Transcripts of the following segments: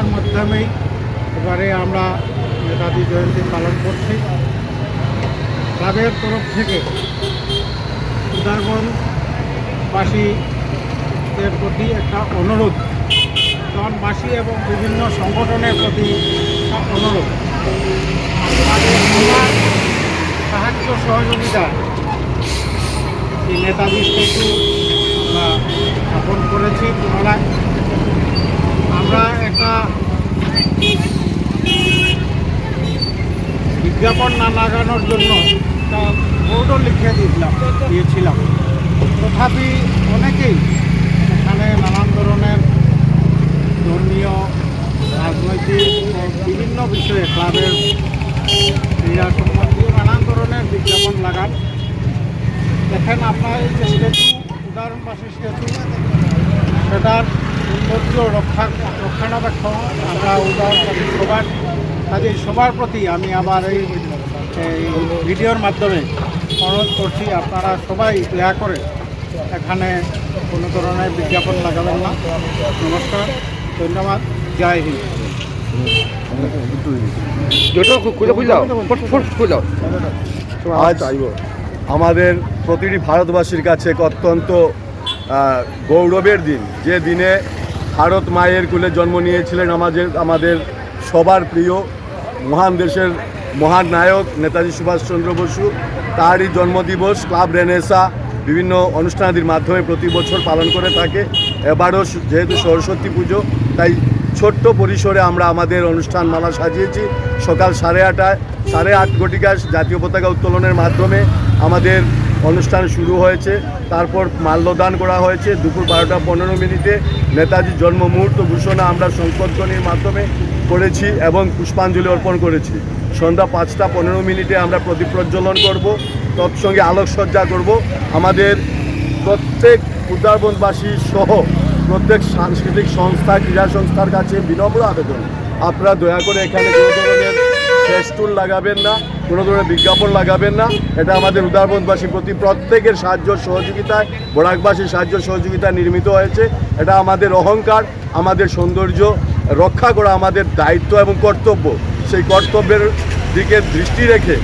অনুষ্ঠানের মাধ্যমেই এবারে আমরা নেতাজি জয়ন্তী পালন করছি। ক্লাবের তরফ থেকে সুন্দরবনবাসীদের প্রতি একটা অনুরোধ। জনবাসী এবং বিভিন্ন সংগঠনের প্রতি অনুরোধ। সাহায্য সহযোগিতা এই নেতাজি স্ট্যাচু আমরা স্থাপন করেছি পুনরায়। আমরা একটা বিজ্ঞাপন না লাগানোর জন্য একটা বোর্ডও লিখে দিয়েছিলাম দিয়েছিলাম। তথাপি অনেকেই এখানে নানান ধরনের ধর্মীয়, রাজনৈতিক, বিভিন্ন বিষয়ে ক্লাবের ক্রীড়া সম্বন্ধীয় নানান ধরনের বিজ্ঞাপন লাগান। দেখেন আপনার এই যে স্ট্যাচু উদাহরণবাসী সেটার সৌন্দর্য রক্ষা রক্ষণাবেক্ষণ আমরা উদাহরণবাসী সবার। কাজে সবার প্রতি আমি আবার এই এই ভিডিওর মাধ্যমে অনুরোধ করছি আপনারা সবাই দয়া করে এখানে কোনো ধরনের বিজ্ঞাপন লাগাবেন না। নমস্কার ধন্যবাদ জয় হিন্দ। আজ আমাদের প্রতিটি ভারতবাসীর কাছে এক অত্যন্ত গৌরবের দিন। যে দিনে ভারত মায়ের কুলে জন্ম নিয়েছিলেন আমাদের আমাদের সবার প্রিয় মহান দেশের মহান নায়ক নেতাজি সুভাষচন্দ্র বসু। তারই জন্মদিবস ক্লাব রেনেসা বিভিন্ন অনুষ্ঠানাদির মাধ্যমে প্রতি বছর পালন করে থাকে। এবারও যেহেতু সরস্বতী পুজো, তাই ছোট্ট পরিসরে আমরা আমাদের অনুষ্ঠান মালা সাজিয়েছি। সকাল সাড়ে আটটায় সাড়ে আট ঘটিকা জাতীয় পতাকা উত্তোলনের মাধ্যমে আমাদের অনুষ্ঠান শুরু হয়েছে। তারপর মাল্যদান করা হয়েছে। দুপুর বারোটা পনেরো মিনিটে নেতাজির জন্ম মুহূর্ত ঘোষণা আমরা সংকটধ্বনির মাধ্যমে করেছি এবং পুষ্পাঞ্জলি অর্পণ করেছি। সন্ধ্যা পাঁচটা পনেরো মিনিটে আমরা প্রদীপ প্রজ্বলন করব, তৎসঙ্গে আলোকসজ্জা করব। আমাদের প্রত্যেক উদারবনবাসী সহ প্রত্যেক সাংস্কৃতিক সংস্থা, ক্রীড়া সংস্থার কাছে বিনম্র আবেদন। আপনারা দয়া করে এখানে কোনো ধরনের ফেস্টুন লাগাবেন না, কোনো ধরনের বিজ্ঞাপন লাগাবেন না। এটা আমাদের উদারবনবাসীর প্রতি প্রত্যেকের সাহায্য সহযোগিতায়, বরাকবাসীর সাহায্য সহযোগিতায় নির্মিত হয়েছে। এটা আমাদের অহংকার, আমাদের সৌন্দর্য রক্ষা করা আমাদের দায়িত্ব এবং কর্তব্য। সেই কর্তব্যের দিকে দৃষ্টি রেখে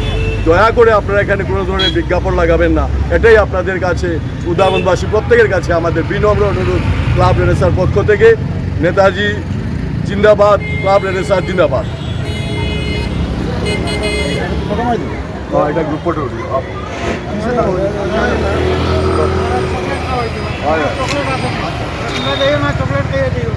দয়া করে আপনারা এখানে কোনো ধরনের বিজ্ঞাপন লাগাবেন না। এটাই আপনাদের কাছে উদাহরণবাসী প্রত্যেকের কাছে আমাদের বিনম্র অনুরোধ। ক্লাব রেনেসার পক্ষ থেকে নেতাজি জিন্দাবাদ ক্লাব রেনেসার জিন্দাবাদ। এটা গ্রুপ ফটো চকলেট খাইয়ে দিও